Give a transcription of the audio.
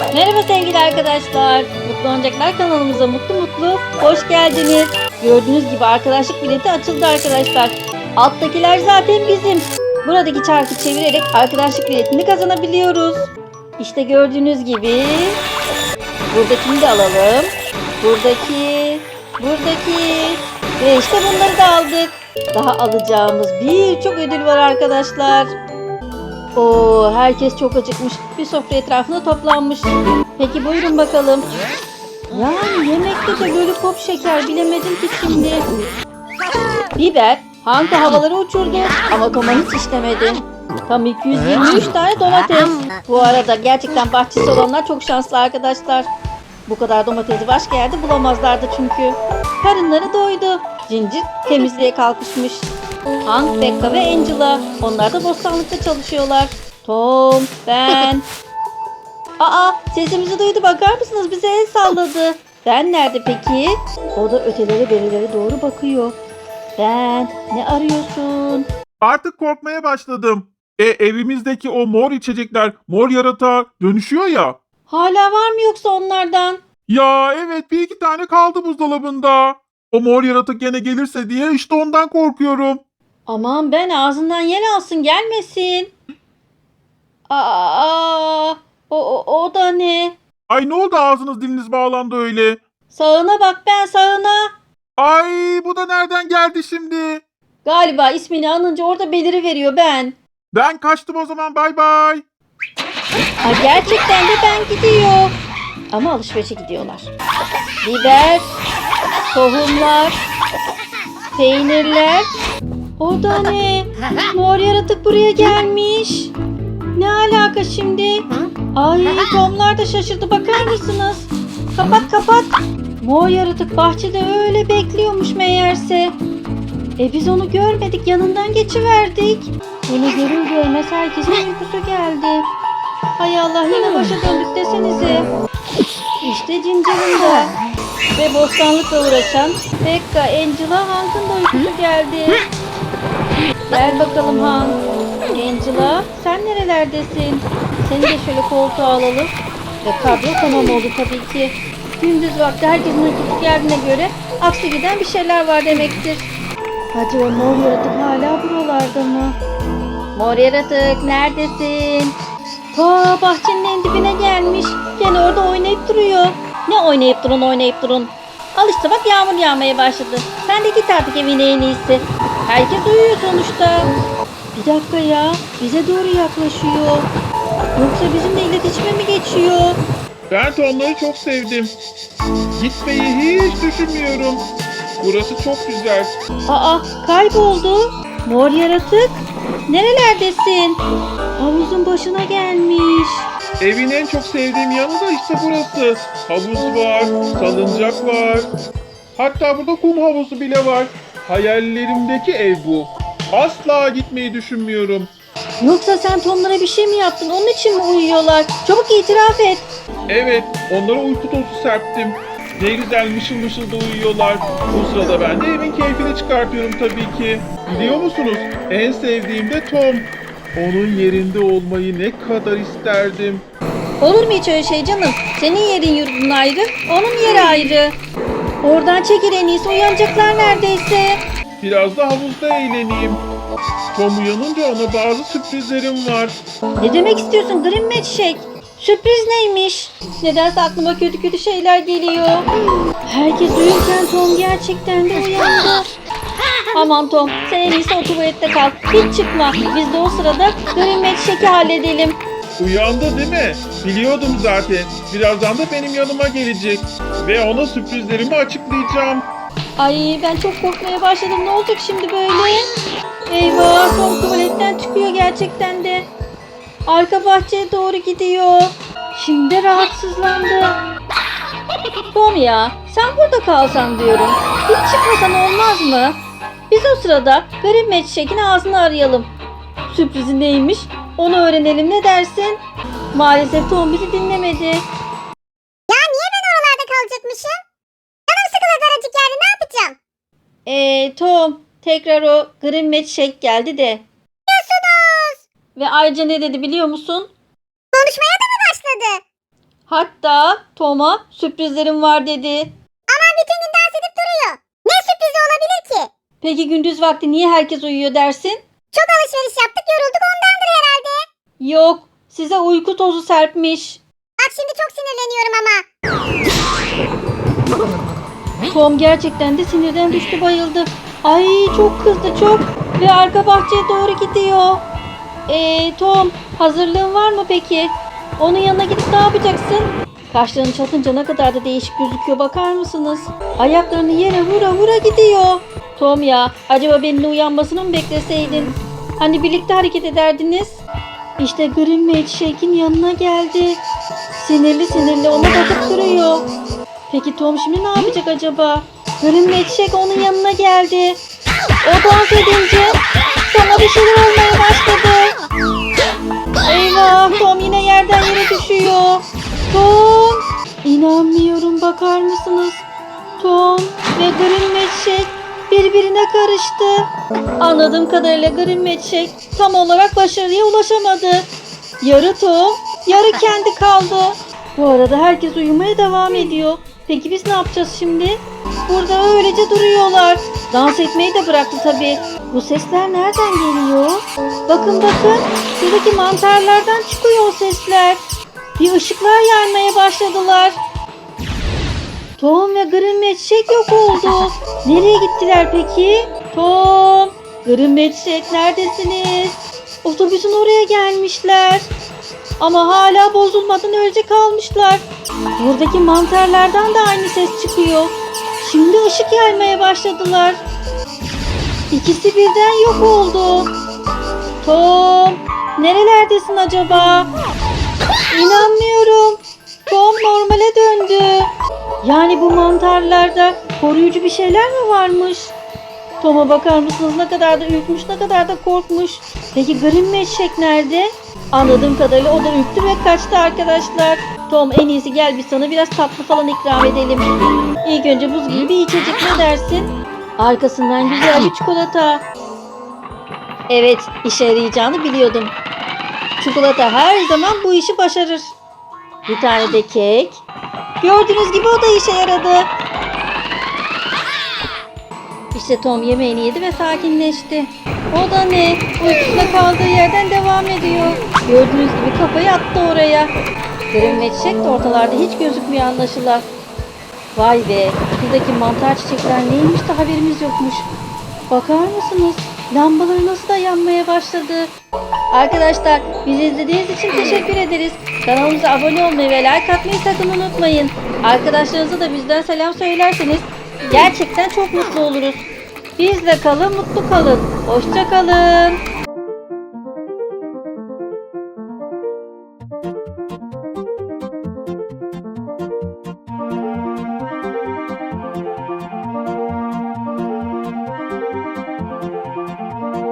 Merhaba sevgili arkadaşlar. Mutlu Oyuncaklar kanalımıza mutlu mutlu hoş geldiniz. Gördüğünüz gibi arkadaşlık bileti açıldı arkadaşlar. Alttakiler zaten bizim. Buradaki çarkı çevirerek arkadaşlık biletini kazanabiliyoruz. İşte gördüğünüz gibi buradakini de alalım. Buradaki, buradaki ve işte bunları da aldık. Daha alacağımız birçok ödül var arkadaşlar. Oo, herkes çok acıkmış. Bir sofra etrafında toplanmış. Peki buyurun bakalım. Yani yemekte de lollipop şeker bilemedim ki şimdi. Biber hangi havalara uçurdu ama Toma hiç işlemedi. Tam 223 tane domates. Bu arada gerçekten bahçesi olanlar çok şanslı arkadaşlar. Bu kadar domatesi başka yerde bulamazlardı çünkü. Karınları doydu. Cincir temizliğe kalkışmış. Hank, Becca ve Angela. Onlar da bostanlıkta çalışıyorlar. Tom, ben. Aa sesimizi duydu bakar mısınız? Bize el salladı. Ben nerede peki? O da ötelere berilere doğru bakıyor. Ben ne arıyorsun? Artık korkmaya başladım. E evimizdeki o mor içecekler mor yaratığa dönüşüyor ya. Hala var mı yoksa onlardan? Ya evet bir iki tane kaldı buzdolabında. O mor yaratık gene gelirse diye işte ondan korkuyorum. Aman ben ağzından yel alsın gelmesin. Aa, o, o, o da ne? Ay ne oldu ağzınız diliniz bağlandı öyle. Sağına bak ben sağına. Ay bu da nereden geldi şimdi? Galiba ismini anınca orada beliri veriyor ben. Ben kaçtım o zaman bay bay. Ha, gerçekten de ben gidiyor. Ama alışverişe gidiyorlar. Biber, tohumlar, peynirler. O da ne? Mor yaratık buraya gelmiş. Ne alaka şimdi? Ay Tomlar da şaşırdı bakar mısınız? Kapat kapat. Mor yaratık bahçede öyle bekliyormuş meğerse. E biz onu görmedik yanından geçiverdik. Bunu görür görmez herkesin uykusu geldi. Hay Allah yine başa döndük desenize. İşte Cincer'in de. Ve bostanlıkla uğraşan Becca, Angela, Hank'ın da uykusu geldi. Gel bakalım Hank. Angela sen nerelerdesin? Seni de şöyle koltuğa alalım. Ve kadro tamam oldu tabii ki. Gündüz vakti herkesin uykusu geldiğine göre aksi giden bir şeyler var demektir. O mor yaratık hala buralarda mı? Mor yaratık neredesin? Ta bahçenin en dibine gelmiş. Gene orada oynayıp duruyor. Ne oynayıp durun oynayıp durun. Al işte bak yağmur yağmaya başladı. Sen de git artık evine en iyisi. Herkes uyuyor sonuçta. Bir dakika ya. Bize doğru yaklaşıyor. Yoksa bizimle iletişime mi geçiyor? Ben Tom'ları çok sevdim. Gitmeyi hiç düşünmüyorum. Burası çok güzel. Aa kayboldu. Mor yaratık. Nerelerdesin? Havuzun başına gelmiş. Evin en çok sevdiğim yanı da işte burası. Havuz var, salıncak var. Hatta burada kum havuzu bile var. Hayallerimdeki ev bu. Asla gitmeyi düşünmüyorum. Yoksa sen Tomlara bir şey mi yaptın? Onun için mi uyuyorlar? Çabuk itiraf et. Evet, onlara uyku tozu serptim. Ne güzel mışıl mışıl da uyuyorlar. Bu sırada ben de evin keyfini çıkartıyorum tabii ki. Biliyor musunuz? En sevdiğim de Tom. Onun yerinde olmayı ne kadar isterdim. Olur mu hiç öyle şey canım? Senin yerin yurdun ayrı, onun yeri ayrı. Oradan çekil en iyisi uyanacaklar neredeyse. Biraz da havuzda eğleneyim. Tom uyanınca ona bazı sürprizlerim var. Ne demek istiyorsun Green Match Shake? Sürpriz neymiş? Nedense aklıma kötü kötü şeyler geliyor. Herkes uyurken Tom gerçekten de uyandı. Aman Tom sen en iyisi o tuvalette kal. Hiç çıkma. Biz de o sırada Green Match Shake'i halledelim. Uyandı değil mi? Biliyordum zaten. Birazdan da benim yanıma gelecek. Ve ona sürprizlerimi açıklayacağım. Ay ben çok korkmaya başladım. Ne olacak şimdi böyle? Eyvah Tom tuvaletten çıkıyor gerçekten de. Arka bahçeye doğru gidiyor. Şimdi rahatsızlandı. Tom ya sen burada kalsan diyorum. Hiç çıkmasan olmaz mı? Biz o sırada garip Matchshake'in ağzını arayalım. Sürprizi neymiş onu öğrenelim ne dersin? Maalesef Tom bizi dinlemedi. Ya niye ben oralarda kalacakmışım? Canım sıkılır daracık yerde ne yapacağım? Ee, Tom tekrar o Green Match Shake geldi de. Diyorsunuz. Ve ayrıca ne dedi biliyor musun? Konuşmaya da mı başladı? Hatta Tom'a sürprizlerim var dedi. Aman bütün gün dans edip duruyor. Ne sürprizi olabilir ki? Peki gündüz vakti niye herkes uyuyor dersin? Çok alışveriş yaptık yorulduk ondandır herhalde. Yok, size uyku tozu serpmiş. Bak şimdi çok sinirleniyorum ama. Tom gerçekten de sinirden düştü bayıldı. Ay çok kızdı çok ve arka bahçeye doğru gidiyor. Eee Tom hazırlığın var mı peki? Onun yanına gidip ne yapacaksın? Kaşlarını çatınca ne kadar da değişik gözüküyor bakar mısınız? Ayaklarını yere vura vura gidiyor. Tom ya acaba benimle uyanmasını mı bekleseydin? Hani birlikte hareket ederdiniz? İşte Green Mage Shake'in yanına geldi. Sinirli sinirli ona bakıp duruyor. Peki Tom şimdi ne yapacak acaba? Green Mage Shake onun yanına geldi. O dans edince sana bir şeyler olmaya başladı. Eyvah Tom yine yerden yere düşüyor. Tom inanmıyorum bakar mısınız? Tom ve Green Shake birbirine karıştı. Anladığım kadarıyla Green Shake tam olarak başarıya ulaşamadı. Yarı Tom, yarı kendi kaldı. Bu arada herkes uyumaya devam ediyor. Peki biz ne yapacağız şimdi? Burada öylece duruyorlar. Dans etmeyi de bıraktı tabii. Bu sesler nereden geliyor? Bakın bakın. Şuradaki mantarlardan çıkıyor o sesler. Bir ışıklar yanmaya başladılar. Tom ve Green Matchek yok oldu. Nereye gittiler peki? Tom, Green Matchek neredesiniz? Otobüsün oraya gelmişler. Ama hala bozulmadan öylece kalmışlar. Buradaki mantarlardan da aynı ses çıkıyor. Şimdi ışık yaymaya başladılar. İkisi birden yok oldu. Tom, nerelerdesin acaba? İnanmıyorum. Tom normale döndü. Yani bu mantarlarda koruyucu bir şeyler mi varmış? Tom'a bakar mısınız ne kadar da ürkmüş ne kadar da korkmuş. Peki Green Meşek nerede? Anladığım kadarıyla o da ürktü ve kaçtı arkadaşlar. Tom en iyisi gel biz sana biraz tatlı falan ikram edelim. İlk önce buz gibi bir içecek ne dersin? Arkasından güzel bir çikolata. Evet işe yarayacağını biliyordum. Çikolata her zaman bu işi başarır. Bir tane de kek. Gördüğünüz gibi o da işe yaradı. İşte Tom yemeğini yedi ve sakinleşti. O da ne? Uykusunda kaldığı yerden devam ediyor. Gördüğünüz gibi kafayı attı oraya. Grim ve çiçek de ortalarda hiç gözükmüyor anlaşılan. Vay be, şuradaki mantar çiçekler neymiş de haberimiz yokmuş. Bakar mısınız? Lambaları nasıl da yanmaya başladı. Arkadaşlar bizi izlediğiniz için teşekkür ederiz. Kanalımıza abone olmayı ve like atmayı sakın unutmayın. Arkadaşlarınıza da bizden selam söylerseniz gerçekten çok mutlu oluruz. Bizle kalın, mutlu kalın. Hoşça kalın.